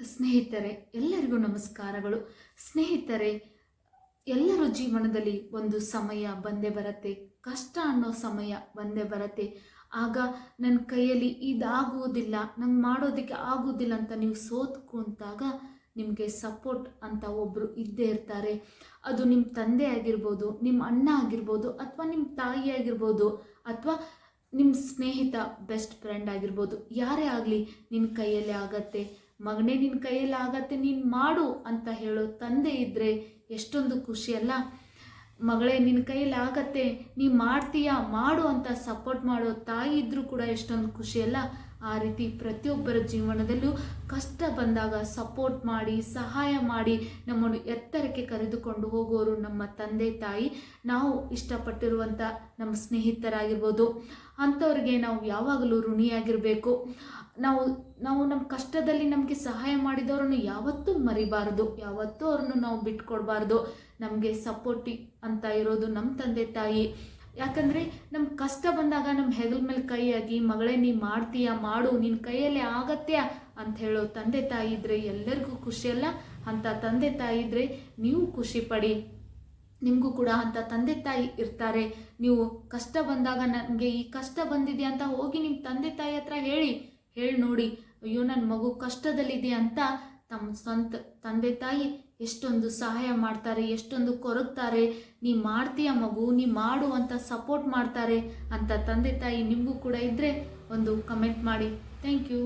ಸ್ನೇಹಿತರೆ, ಎಲ್ಲರಿಗೂ ನಮಸ್ಕಾರಗಳು. ಸ್ನೇಹಿತರೆ, ಎಲ್ಲರ ಜೀವನದಲ್ಲಿ ಒಂದು ಸಮಯ ಬಂದೇ ಬರುತ್ತೆ, ಕಷ್ಟ ಅನ್ನೋ ಸಮಯ ಬಂದೇ ಬರುತ್ತೆ. ಆಗ ನನ್ನ ಕೈಯಲ್ಲಿ ಇದಾಗುವುದಿಲ್ಲ, ನಂಗೆ ಮಾಡೋದಕ್ಕೆ ಆಗುವುದಿಲ್ಲ ಅಂತ ನೀವು ಸೋತ್ಕೊಂತಾಗ ನಿಮಗೆ ಸಪೋರ್ಟ್ ಅಂತ ಒಬ್ಬರು ಇದ್ದೇ ಇರ್ತಾರೆ. ಅದು ನಿಮ್ಮ ತಂದೆ ಆಗಿರ್ಬೋದು ನಿಮ್ಮ ಅಣ್ಣ ಆಗಿರ್ಬೋದು, ಅಥವಾ ನಿಮ್ಮ ತಾಯಿ ಆಗಿರ್ಬೋದು, ಅಥವಾ ನಿಮ್ಮ ಸ್ನೇಹಿತ ಬೆಸ್ಟ್ ಫ್ರೆಂಡ್ ಆಗಿರ್ಬೋದು, ಯಾರೇ ಆಗಲಿ ನಿನ್ನ ಕೈಯಲ್ಲಿ ಆಗತ್ತೆ. ಮಗನೇ ನಿನ್ನ ಕೈಯಲ್ಲಿ ಆಗತ್ತೆ, ನೀನು ಮಾಡು ಅಂತ ಹೇಳೋ ತಂದೆ ಇದ್ದರೆ ಎಷ್ಟೊಂದು ಖುಷಿ ಅಲ್ಲ? ಮಗಳೇ ನಿನ್ನ ಕೈಯಲ್ಲಿ ಆಗತ್ತೆ, ನೀ ಮಾಡ್ತೀಯಾ, ಮಾಡು ಅಂತ ಸಪೋರ್ಟ್ ಮಾಡೋ ತಾಯಿ ಇದ್ದರೂ ಕೂಡ ಎಷ್ಟೊಂದು ಖುಷಿ ಅಲ್ಲ? ಆ ರೀತಿ ಪ್ರತಿಯೊಬ್ಬರ ಜೀವನದಲ್ಲೂ ಕಷ್ಟ ಬಂದಾಗ ಸಪೋರ್ಟ್ ಮಾಡಿ, ಸಹಾಯ ಮಾಡಿ ನಮ್ಮನ್ನು ಎತ್ತರಕ್ಕೆ ಕರೆದುಕೊಂಡು ಹೋಗೋರು ನಮ್ಮ ತಂದೆ, ತಾಯಿ. ನಾವು ಇಷ್ಟಪಟ್ಟಿರುವಂಥ ನಮ್ಮ ಸ್ನೇಹಿತರಾಗಿರ್ಬೋದು. ಅಂಥವ್ರಿಗೆ ನಾವು ಯಾವಾಗಲೂ ಋಣಿಯಾಗಿರಬೇಕು. ನಾವು ನಾವು ನಮ್ಮ ಕಷ್ಟದಲ್ಲಿ ನಮಗೆ ಸಹಾಯ ಮಾಡಿದವರನ್ನು ಯಾವತ್ತೂ ಮರಿಬಾರ್ದು. ಯಾವತ್ತೂ ಅವ್ರನ್ನು ನಾವು ಬಿಟ್ಕೊಡ್ಬಾರ್ದು. ನಮಗೆ ಸಪೋರ್ಟಿ ಅಂತ ಇರೋದು ನಮ್ಮ ತಂದೆ, ತಾಯಿ. ಯಾಕಂದರೆ ನಮ್ಮ ಕಷ್ಟ ಬಂದಾಗ ನಮ್ಮ ಹೆಗಲ ಮೇಲೆ ಕೈಯಾಗಿ ಮಗಳೇ, ನೀ ಮಾಡ್ತೀಯಾ? ಮಾಡು ನಿನ್ನ ಕೈಯಲ್ಲಿ ಆಗತ್ತೆ ಅಂತ ಹೇಳೋ ತಂದೆ ತಾಯಿ ಇದ್ದರೆ ಎಲ್ಲರಿಗೂ ಖುಷಿಯಲ್ಲ ಅಂಥ ತಂದೆ ತಾಯಿ ಇದ್ದರೆ ನೀವು ಖುಷಿ ಪಡಿ. ನಿಮಗೂ ಕೂಡ ಅಂಥ ತಂದೆ ತಾಯಿ ಇರ್ತಾರೆ. ನೀವು ಕಷ್ಟ ಬಂದಾಗ ನನಗೆ ಈ ಕಷ್ಟ ಬಂದಿದೆ ಅಂತ ಹೋಗಿ ನಿಮ್ಮ ತಂದೆ ತಾಯಿ ಹತ್ರ ಹೇಳಿ. ಹೇಳಿ ನೋಡಿ, ಅಯ್ಯೋ ನನ್ನ ಮಗು ಕಷ್ಟದಲ್ಲಿದೆ ಅಂತ ತಮ್ಮ ಸ್ವಂತ ತಂದೆ ತಾಯಿ ಎಷ್ಟೊಂದು ಸಹಾಯ ಮಾಡ್ತಾರೆ, ಎಷ್ಟೊಂದು ಕೊರಗ್ತಾರೆ. ನೀ ಮಾಡ್ತೀಯ ಮಗು, ನೀ ಮಾಡು ಅಂತ ಸಪೋರ್ಟ್ ಮಾಡ್ತಾರೆ ಅಂತ ತಂದೆ ತಾಯಿ ನಿಮಗೂ ಕೂಡ ಇದ್ದರೆ ಒಂದು ಕಮೆಂಟ್ ಮಾಡಿ. Thank you